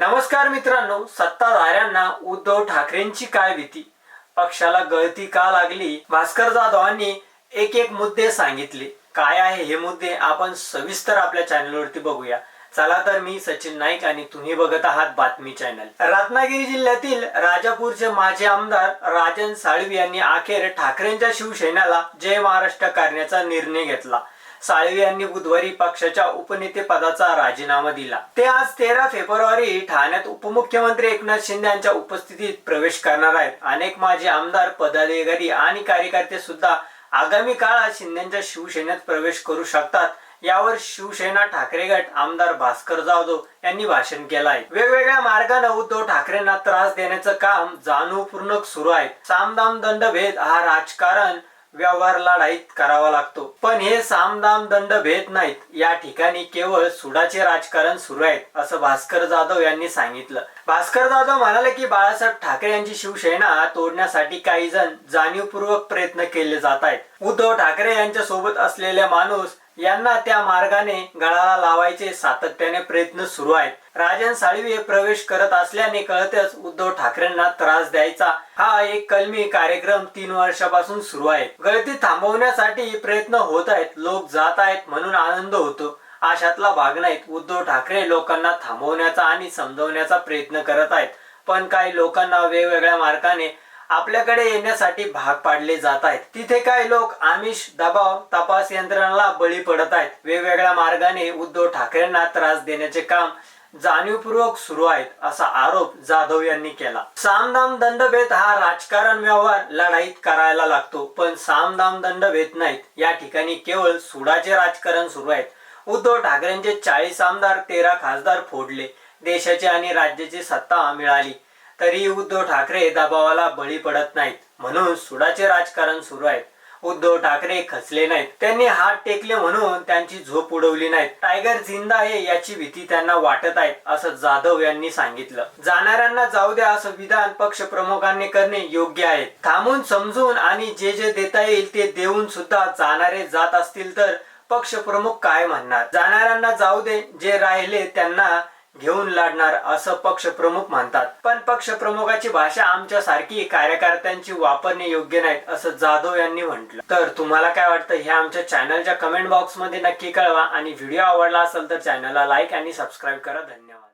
नमस्कार मित्रांनो सत्ताधाऱ्यांना उद्धव ठाकरेंची काय भीती? पक्षाला गळती का लागली? भास्कर जाधवांनी एक एक मुद्दे सांगितले. काय आहे हे मुद्दे आपण सविस्तर आपल्या चॅनलवरती बघूया. चला तर मी सचिन नाईक आणि तुम्ही बघत आहात बातमी चॅनल. रत्नागिरी जिल्ह्यातील राजापूरचे माजी आमदार राजन साळवी यांनी अखेर ठाकरेंच्या शिवसेनेला जय महाराष्ट्र करण्याचा निर्णय घेतला. साळवी यांनी बुधवारी पक्षाच्या उपनेते पदाचा राजीनामा दिला. ते आज तेरा फेब्रुवारी ठाण्यात उपमुख्यमंत्री एकनाथ शिंदे यांच्या उपस्थितीत प्रवेश करणार आहेत. अनेक माजी आमदार पदाधिकारी आणि कार्यकर्ते सुद्धा आगामी काळात शिंदेच्या शिवसेनेत प्रवेश करू शकतात. यावर शिवसेना ठाकरे गट आमदार भास्कर जाधव यांनी भाषण केलं आहे वेगवेगळ्या मार्गाने उद्धव ठाकरेंना त्रास देण्याचं काम जाणीवपूर्वक सुरू आहे. सामदाम दंडभेद हा राजकारण व्यवहार लढाईत करावा लागतो. पण हे सामदाम दंड भेद नाहीत. या ठिकाणी केवळ सुडाचे राजकारण सुरू आहेत असं भास्कर जाधव यांनी सांगितलं. भास्कर जाधव म्हणाले की बाळासाहेब ठाकरे यांची शिवसेना तोडण्यासाठी काही जण जाणीवपूर्वक प्रयत्न केले जात आहेत. उद्धव ठाकरे यांच्या सोबत असलेले माणूस यांना त्या मार्गाने गळाला लावायचे सातत्याने प्रयत्न सुरू आहेत. राजन साळवी प्रवेश करत असल्याने कळतच उद्धव ठाकरेंना त्रास द्यायचा. हा एक कलमी कार्यक्रम तीन वर्षापासून सुरू आहे. गळती थांबवण्यासाठी प्रयत्न होत आहेत. लोक जात आहेत म्हणून आनंद होतो. अशातला भाग नाहीत. उद्धव ठाकरे लोकांना थांबवण्याचा आणि समजवण्याचा प्रयत्न करत आहेत. पण काही लोकांना वेगवेगळ्या मार्गाने आपल्याकडे येण्यासाठी भाग पाडले जात आहेत. तिथे काही लोक आमिष दबाव तपास यंत्रणाला बळी पडत आहेत. वेगवेगळ्या मार्गाने उद्धव ठाकरेंना त्रास देण्याचे काम जाणीवपूर्वक सुरू आहेत असा आरोप जाधव यांनी केला. सामदाम दंडभेद हा राजकारण व्यवहार लढाईत करायला लागतो पण सामदाम दंडभेद नाहीत. या ठिकाणी केवळ सुडाचे राजकारण सुरू आहेत. उद्धव ठाकरेंचे चाळीस आमदार तेरा खासदार फोडले. देशाची आणि राज्याची सत्ता मिळाली. तरी उद्धव ठाकरे दबावाला बळी पडत नाहीत. म्हणून सुडाचे राजकारण सुरू आहे. उद्धव ठाकरे खचले नाहीत. त्यांनी हात टेकले म्हणून त्यांची झोप उडवली नाही टायगर जिंदा आहे याची भीती त्यांना वाटत आहे असं जाधव यांनी सांगितलं. जाणाऱ्यांना जाऊ द्या असं विधान पक्ष प्रमुखांनी करणे योग्य आहे. थांबून समजून आणि जे जे देता येईल ते देऊन सुद्धा जाणारे जात असतील तर पक्ष प्रमुख काय म्हणणार? जाणाऱ्यांना जाऊ दे जे राहिले त्यांना घेऊन लढणार असं पक्ष प्रमुख म्हणतात पण पक्ष प्रमुखाची भाषा आमच्या सारखी कार्यकर्त्यांची वापरणे योग्य नाहीत असं जाधव यांनी म्हटलं. तर तुम्हाला काय वाटतं? हे आमच्या चॅनलच्या कमेंट बॉक्समध्ये नक्की कळवा. आणि व्हिडिओ आवडला असेल तर चॅनलला लाईक आणि सबस्क्राईब करा. धन्यवाद.